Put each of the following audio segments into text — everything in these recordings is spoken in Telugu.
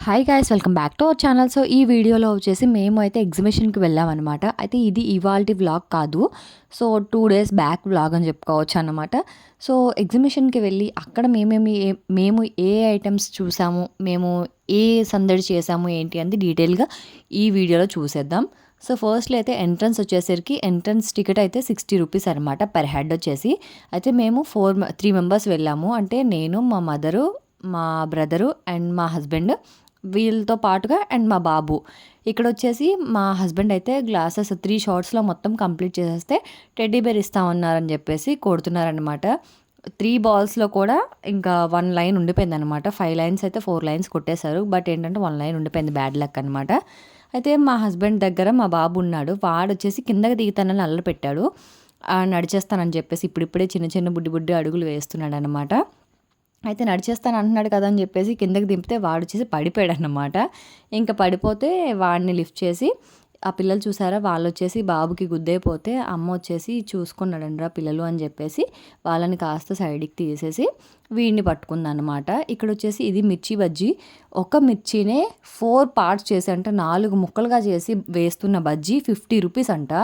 Hi guys welcome back to our channel so ఈ వీడియోలో వచ్చేసి మేము అయితే ఎగ్జిబిషన్కి వెళ్ళామన్నమాట. అయితే ఇది ఇవాల్టి వ్లాగ్ కాదు. So two days back vlog అని చెప్పుకోవచ్చు అన్నమాట. సో ఎగ్జిబిషన్కి వెళ్ళి అక్కడ మేమేమి ఏ- మేము ఏ ఐటమ్స్ చూసాము మేము ఏ సందడి చేసాము ఏంటి అనేది డీటెయిల్గా ఈ వీడియోలో చూసేద్దాం. సో ఫస్ట్లో అయితే ఎంట్రన్స్ వచ్చేసరికి ఎంట్రన్స్ టికెట్ అయితే సిక్స్టీ రూపీస్ అనమాట పర్ హెడ్ వచ్చేసి. అయితే మేము ఫోర్ త్రీ మెంబర్స్ వెళ్ళాము. అంటే నేను మా మదరు మా బ్రదరు అండ్ మా హస్బెండ్ వీళ్ళతో పాటుగా అండ్ మా బాబు. ఇక్కడ వచ్చేసి మా హస్బెండ్ అయితే గ్లాసెస్ త్రీ షార్ట్స్లో మొత్తం కంప్లీట్ చేసేస్తే టెడ్డీ బేర్ ఇస్తామన్నారని చెప్పేసి కొడుతున్నారనమాట త్రీ బాల్స్లో కూడా ఇంకా వన్ లైన్ ఉండిపోయింది అనమాట ఫైవ్ లైన్స్ అయితే ఫోర్ లైన్స్ కొట్టేశారు. బట్ ఏంటంటే వన్ లైన్ ఉండిపోయింది బ్యాడ్ లక్ అనమాట అయితే మా హస్బెండ్ దగ్గర మా బాబు ఉన్నాడు. వాడు వచ్చేసి కిందకి దిగుతానని అల్లరి పెట్టాడు. నడిచేస్తానని చెప్పేసి ఇప్పుడిప్పుడే చిన్న చిన్న బుడ్డి బుడ్డి అడుగులు వేస్తున్నాడు అనమాట అయితే నడిచేస్తాను అంటున్నాడు కదా అని చెప్పేసి కిందకి దింపితే వాడు వచ్చేసి పడిపోయాడు అన్నమాట ఇంకా పడిపోతే వాడిని లిఫ్ట్ చేసి ఆ పిల్లలు చూసారా? వాళ్ళు వచ్చేసి బాబుకి గుద్దైపోతే అమ్మ వచ్చేసి చూసుకున్నాడండ్రా పిల్లలు అని చెప్పేసి వాళ్ళని కాస్త సైడ్కి తీసేసి వీడిని పట్టుకుందనమాట ఇక్కడ వచ్చేసి ఇది మిర్చి బజ్జీ. ఒక మిర్చినే ఫోర్ పార్ట్స్ చేసి అంటే నాలుగు ముక్కలుగా చేసి వేస్తున్న బజ్జీ ఫిఫ్టీ రూపీస్ అంట.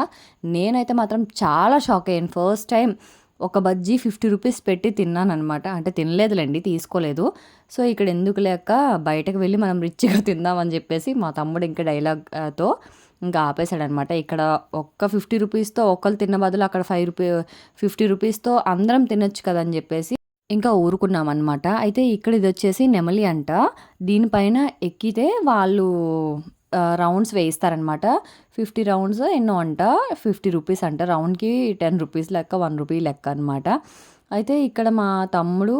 నేనైతే మాత్రం చాలా షాక్ అయ్యాను ఫస్ట్ టైం. ఒక బజ్జీ ఫిఫ్టీ రూపీస్ పెట్టి తిన్నాను అనమాట అంటే తినలేదులేండి తీసుకోలేదు. సో ఇక్కడ ఎందుకు లేక బయటకు వెళ్ళి మనం రిచ్గా తిందామని చెప్పేసి మా తమ్ముడు ఇంకా డైలాగ్తో ఇంకా ఆపేశాడనమాట ఇక్కడ ఒక్క ఫిఫ్టీ రూపీస్తో ఒక్కరు తిన్న బదులు అక్కడ ఫైవ్ రూపీ ఫిఫ్టీ రూపీస్తో అందరం తినొచ్చు కదా అని చెప్పేసి ఇంకా ఊరుకున్నాం అనమాట అయితే ఇక్కడ ఇది వచ్చేసి నెమలి అంట. దీనిపైన ఎక్కితే వాళ్ళు రౌండ్స్ వేయిస్తారనమాట ఫిఫ్టీ రౌండ్స్ ఎన్నో అంట ఫిఫ్టీ రూపీస్ అంట. రౌండ్కి టెన్ రూపీస్ లెక్క వన్ రూపీ లెక్క అనమాట అయితే ఇక్కడ మా తమ్ముడు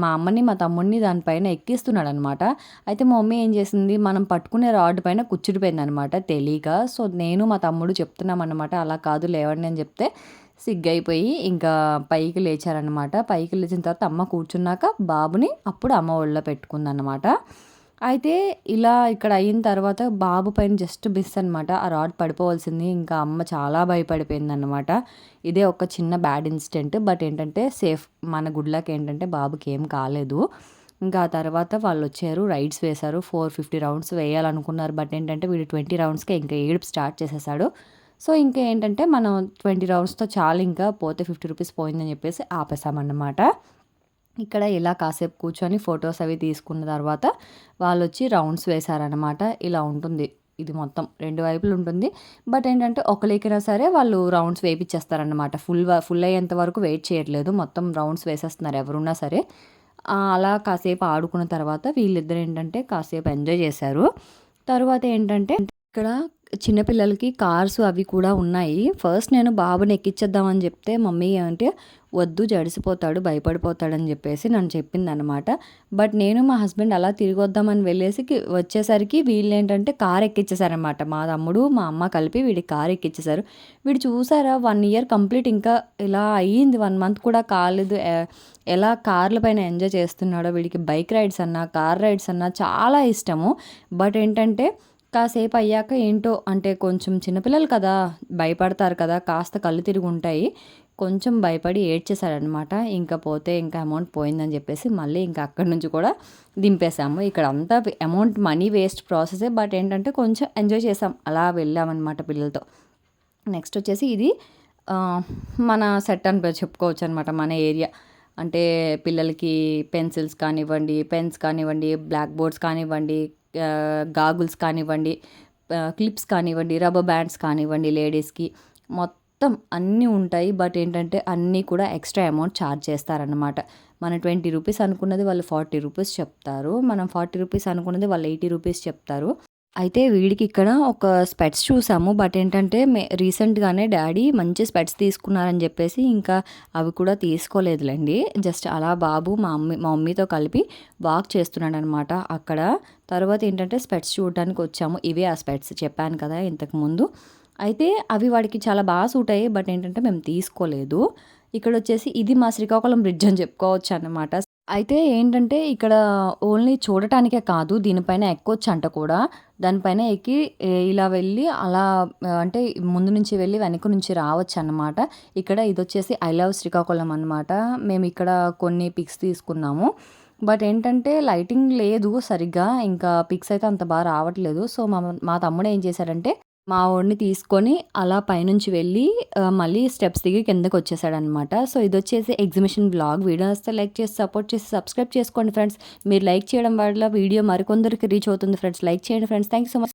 మా అమ్మని మా తమ్ముడిని దానిపైన ఎక్కిస్తున్నాడు అనమాట అయితే మా మమ్మీ ఏం చేసింది మనం పట్టుకునే రాడ్ పైన కూర్చుడిపోయింది అనమాట తెలియక. సో నేను మా తమ్ముడు చెప్తున్నాం అనమాట అలా కాదు లేవండి అని చెప్తే సిగ్గైపోయి ఇంకా పైకి లేచారనమాట పైకి లేచిన తర్వాత అమ్మ కూర్చున్నాక బాబుని అప్పుడు అమ్మ ఒళ్ళో పెట్టుకుందనమాట అయితే ఇలా ఇక్కడ అయిన తర్వాత బాబు పైన జస్ట్ బిస్ అనమాట ఆ రాడ్ పడిపోవాల్సింది. ఇంకా అమ్మ చాలా భయపడిపోయింది అనమాట ఇదే ఒక చిన్న బ్యాడ్ ఇన్సిడెంట్. బట్ ఏంటంటే సేఫ్ మన గుడ్లకి ఏంటంటే బాబుకి ఏం కాలేదు. ఇంకా ఆ తర్వాత వాళ్ళు వచ్చారు రైడ్స్ వేశారు ఫోర్ ఫిఫ్టీ రౌండ్స్ వేయాలనుకున్నారు. బట్ ఏంటంటే వీడు ట్వంటీ రౌండ్స్కే ఇంకా ఏడుపు స్టార్ట్ చేసేసాడు. సో ఇంకా ఏంటంటే మనం ట్వంటీ రౌండ్స్తో చాలు ఇంకా పోతే ఫిఫ్టీ రూపీస్ పోయిందని చెప్పేసి ఆపేసామన్నమాట ఇక్కడ ఇలా కాసేపు కూర్చొని ఫొటోస్ అవి తీసుకున్న తర్వాత వాళ్ళు వచ్చి రౌండ్స్ వేశారనమాట ఇలా ఉంటుంది. ఇది మొత్తం రెండు వైపులు ఉంటుంది. బట్ ఏంటంటే ఒకరికైనా సరే వాళ్ళు రౌండ్స్ వేయించేస్తారనమాట ఫుల్ ఫుల్ అయ్యేంత వరకు వెయిట్ చేయట్లేదు. మొత్తం రౌండ్స్ వేసేస్తున్నారు ఎవరున్నా సరే. అలా కాసేపు ఆడుకున్న తర్వాత వీళ్ళిద్దరు ఏంటంటే కాసేపు ఎంజాయ్ చేశారు. తర్వాత ఏంటంటే ఇక్కడ చిన్నపిల్లలకి కార్స్ అవి కూడా ఉన్నాయి. ఫస్ట్ నేను బాబుని ఎక్కించేద్దామని చెప్తే మమ్మీ ఏమంటే వద్దు జడిసిపోతాడు భయపడిపోతాడని చెప్పేసి నన్ను చెప్పింది అనమాట బట్ నేను మా హస్బెండ్ అలా తిరిగి వద్దామని వెళ్ళేసి వచ్చేసరికి వీళ్ళు ఏంటంటే కార్ ఎక్కించేశారనమాట మా తమ్ముడు మా అమ్మ కలిపి వీడి కార్ ఎక్కించేశారు వీడు చూసారా వన్ ఇయర్ కంప్లీట్ ఇంకా ఇలా అయ్యింది. వన్ మంత్ కూడా కాలేదు. ఎలా కార్ల పైన ఎంజాయ్ చేస్తున్నాడో వీడికి బైక్ రైడ్స్ అన్నా కార్ రైడ్స్ అన్నా చాలా ఇష్టము. బట్ ఏంటంటే కాసేపు అయ్యాక ఏంటో అంటే కొంచెం చిన్నపిల్లలు కదా భయపడతారు కదా కాస్త కళ్ళు తిరిగి ఉంటాయి. కొంచెం భయపడి ఏడ్చేశాడనమాట ఇంకా పోతే ఇంకా అమౌంట్ పోయిందని చెప్పేసి మళ్ళీ ఇంకా అక్కడి నుంచి కూడా దింపేశాము. ఇక్కడ అంతా అమౌంట్ మనీ వేస్ట్ ప్రాసెసే బట్ ఏంటంటే కొంచెం ఎంజాయ్ చేసాం అలా వెళ్ళామన్నమాట పిల్లలతో. నెక్స్ట్ వచ్చేసి ఇది మన సెట్ అని చెప్పుకోవచ్చు అనమాట మన ఏరియా. అంటే పిల్లలకి పెన్సిల్స్ కానివ్వండి పెన్స్ కానివ్వండి బ్లాక్ బోర్డ్స్ కానివ్వండి గాగుల్స్ కానివ్వండి క్లిప్స్ కానివ్వండి రబ్బర్ బ్యాండ్స్ కానివ్వండి లేడీస్కి మొత్తం అన్నీ ఉంటాయి. బట్ ఏంటంటే అన్నీ కూడా ఎక్స్ట్రా అమౌంట్ ఛార్జ్ చేస్తారనమాట మన ట్వంటీ రూపీస్ అనుకున్నది వాళ్ళు ఫార్టీ రూపీస్ చెప్తారు. మనం ఫార్టీ రూపీస్ అనుకున్నది వాళ్ళు ఎయిటీ రూపీస్ చెప్తారు. అయితే వీడికి ఇక్కడ ఒక స్పెట్స్ చూసాము. బట్ ఏంటంటే మే రీసెంట్గానే డాడీ మంచి స్పెట్స్ తీసుకున్నారని చెప్పేసి ఇంకా అవి కూడా తీసుకోలేదులేండి. జస్ట్ అలా బాబు మా మమ్మీ మా మమ్మీతో కలిపి వాక్ చేస్తున్నాడు అనమాట అక్కడ. తర్వాత ఏంటంటే స్పెట్స్ చూడడానికి వచ్చాము. ఇవే ఆ స్పెట్స్ చెప్పాను కదా ఇంతకు ముందు. అయితే అవి వాడికి చాలా బాగా సూట్ అయ్యాయి. బట్ ఏంటంటే మేము తీసుకోలేదు. ఇక్కడ వచ్చేసి ఇది మా శ్రీకాకుళం బ్రిడ్జ్ అని చెప్పుకోవచ్చు అనమాట అయితే ఏంటంటే ఇక్కడ ఓన్లీ చూడటానికే కాదు దీనిపైన ఎక్కొచ్చు అంట కూడా దానిపైన ఎక్కి ఇలా వెళ్ళి అలా అంటే ముందు నుంచి వెళ్ళి వెనక నుంచి రావచ్చు అన్నమాట ఇక్కడ ఇది వచ్చేసి ఐ లవ్ శ్రీకాకుళం అన్నమాట మేము ఇక్కడ కొన్ని పిక్స్ తీసుకున్నాము బట్ ఏంటంటే లైటింగ్ లేదు సరిగ్గా. ఇంకా పిక్స్ అయితే అంత బాగా రావట్లేదు. సో, మా మా తమ్ముడు ఏం చేశాడంటే, మా వాడిని తీసుకొని అలా పైనుంచి వెళ్ళి మళ్ళీ స్టెప్స్ దిగి కిందకొచ్చేసాడనమాట. సో, ఇది వచ్చేసి ఎగ్జిబిషన్ బ్లాగ్ వీడియో వస్తే లైక్ చేసి, సపోర్ట్ చేసి, సబ్స్క్రైబ్ చేసుకోండి ఫ్రెండ్స్. మీరు లైక్ చేయడం వల్ల వీడియో మరికొందరికి రీచ్ అవుతుంది ఫ్రెండ్స్. లైక్ చేయండి friends. Thank you so much.